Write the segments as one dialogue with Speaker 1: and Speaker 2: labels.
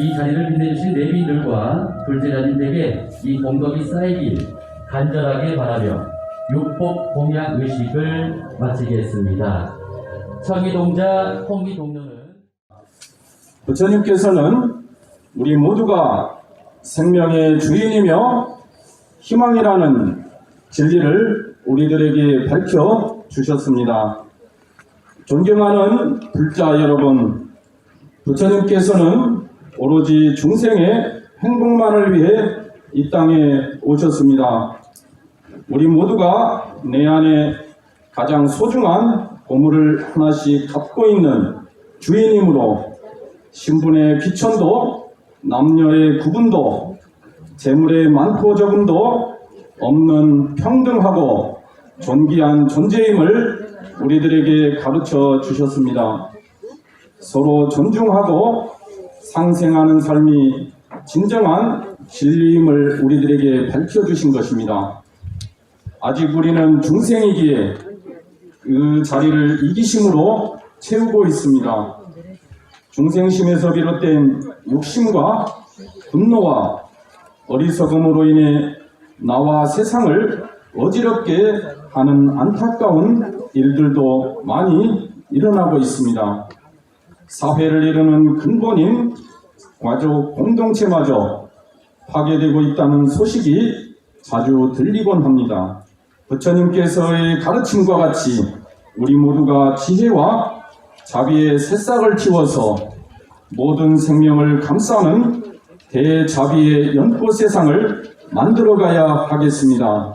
Speaker 1: 이 자리를 빛내주신 내빈들과 둘째자님들에게 이 공덕이 쌓이길 간절하게 바라며 육복 공약 의식을 마치겠습니다. 청이동자 홍기동료는
Speaker 2: 부처님께서는 우리 모두가 생명의 주인이며 희망이라는 진리를 우리들에게 밝혀 주셨습니다. 존경하는 불자 여러분, 부처님께서는 오로지 중생의 행복만을 위해 이 땅에 오셨습니다. 우리 모두가 내 안에 가장 소중한 보물을 하나씩 갖고 있는 주인이므로 신분의 귀천도 남녀의 구분도 재물의 많고 적음도 없는 평등하고 존귀한 존재임을 우리들에게 가르쳐 주셨습니다. 서로 존중하고 상생하는 삶이 진정한 진리임을 우리들에게 밝혀주신 것입니다. 아직 우리는 중생이기에 그 자리를 이기심으로 채우고 있습니다. 중생심에서 비롯된 욕심과 분노와 어리석음으로 인해 나와 세상을 어지럽게 하는 안타까운 일들도 많이 일어나고 있습니다. 사회를 이루는 근본인 가족 공동체마저 파괴되고 있다는 소식이 자주 들리곤 합니다. 부처님께서의 가르침과 같이 우리 모두가 지혜와 자비의 새싹을 키워서 모든 생명을 감싸는 대자비의 연꽃 세상을 만들어가야 하겠습니다.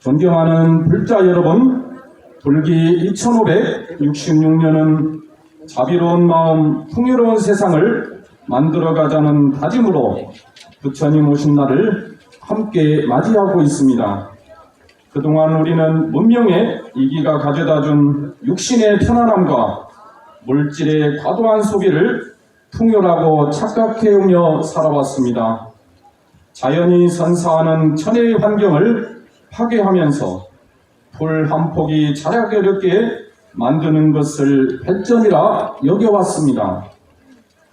Speaker 2: 존경하는 불자 여러분, 불기 2566년은 자비로운 마음, 풍요로운 세상을 만들어가자는 다짐으로 부처님 오신 날을 함께 맞이하고 있습니다. 그동안 우리는 문명의 이기가 가져다 준 육신의 편안함과 물질의 과도한 소비를 풍요라고 착각해오며 살아왔습니다. 자연이 선사하는 천혜의 환경을 파괴하면서 풀한 폭이 자라기 어렵게 만드는 것을 발전이라 여겨왔습니다.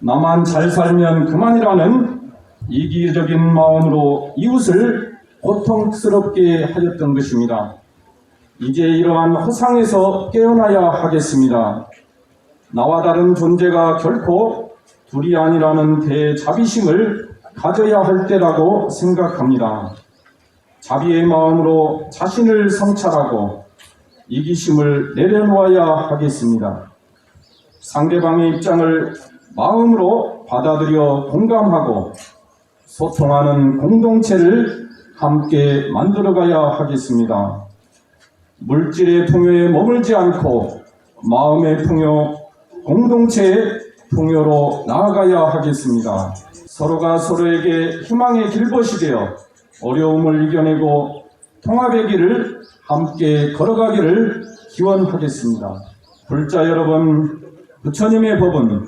Speaker 2: 나만 잘 살면 그만이라는 이기적인 마음으로 이웃을 고통스럽게 하였던 것입니다. 이제 이러한 허상에서 깨어나야 하겠습니다. 나와 다른 존재가 결코 둘이 아니라는 대자비심을 가져야 할 때라고 생각합니다. 자비의 마음으로 자신을 성찰하고 이기심을 내려놓아야 하겠습니다. 상대방의 입장을 마음으로 받아들여 공감하고 소통하는 공동체를 함께 만들어가야 하겠습니다. 물질의 풍요에 머물지 않고 마음의 풍요, 공동체의 풍요로 나아가야 하겠습니다. 서로가 서로에게 희망의 길벗이 되어 어려움을 이겨내고 통합의 길을 함께 걸어가기를 기원하겠습니다. 불자 여러분, 부처님의 법은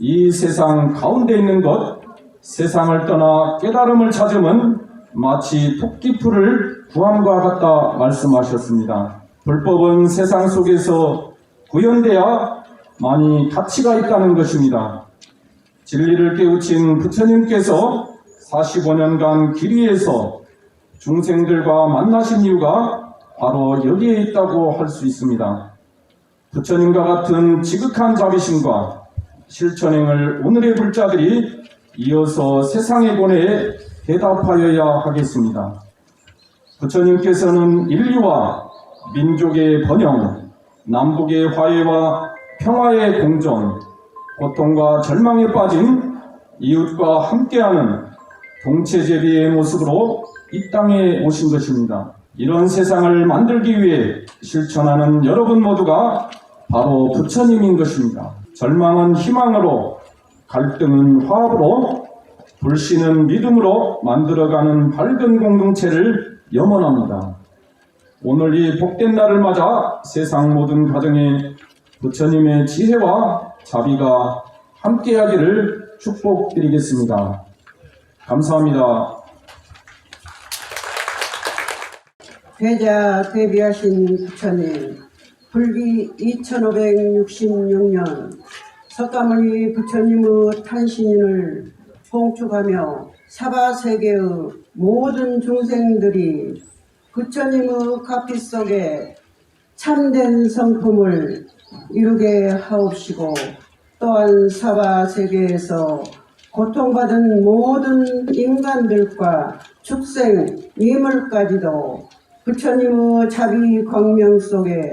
Speaker 2: 이 세상 가운데 있는 것, 세상을 떠나 깨달음을 찾으면 마치 토끼풀을 구함과 같다 말씀하셨습니다. 불법은 세상 속에서 구현돼야 많이 가치가 있다는 것입니다. 진리를 깨우친 부처님께서 45년간 길 위에서 중생들과 만나신 이유가 바로 여기에 있다고 할 수 있습니다. 부처님과 같은 지극한 자비심과 실천행을 오늘의 불자들이 이어서 세상에 보내 대답하여야 하겠습니다. 부처님께서는 인류와 민족의 번영, 남북의 화해와 평화의 공존, 고통과 절망에 빠진 이웃과 함께하는 동체제비의 모습으로 이 땅에 오신 것입니다. 이런 세상을 만들기 위해 실천하는 여러분 모두가 바로 부처님인 것입니다. 절망은 희망으로, 갈등은 화합으로, 불신은 믿음으로 만들어가는 밝은 공동체를 염원합니다. 오늘 이 복된 날을 맞아 세상 모든 가정에 부처님의 지혜와 자비가 함께하기를 축복드리겠습니다. 감사합니다.
Speaker 3: 대자 대비하신 부처님 불기 2566년 석가모니 부처님의 탄신인을 봉축하며 사바세계의 모든 중생들이 부처님의 가피 속에 참된 성품을 이루게 하옵시고 또한 사바세계에서 고통받은 모든 인간들과 축생, 미물까지도 부처님의 자비 광명 속에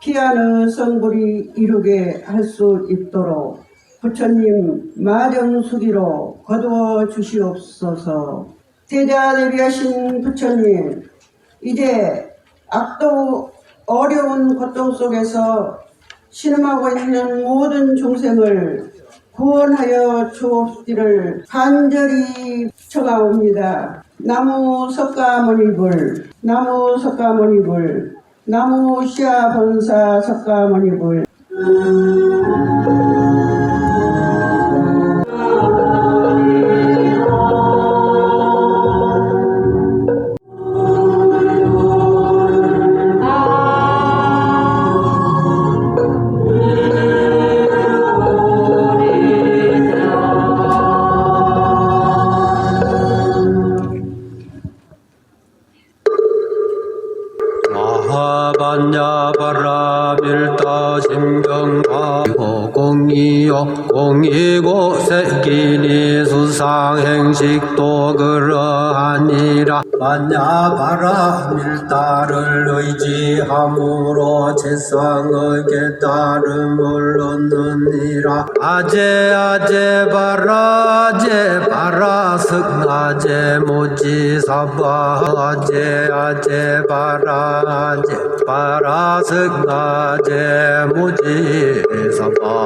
Speaker 3: 피하는 성불이 이루게 할 수 있도록 부처님 마정수기로 거두어 주시옵소서 대자 대비하신 부처님 이제 악도 어려운 고통 속에서 신음하고 있는 모든 중생을 구원하여 주옵기를 간절히 청하옵니다. 나무 석가모니불, 나무 석가모니불, 나무 시아 본사 석가모니불.
Speaker 4: 수상행식도 그러하니라. 반야 바라 밀다를 의지함으로 세상의 깨달음을 얻느니라. 아제 아제 바라 승 아제 모지사바 아제 아제 바라승 아제 모지사바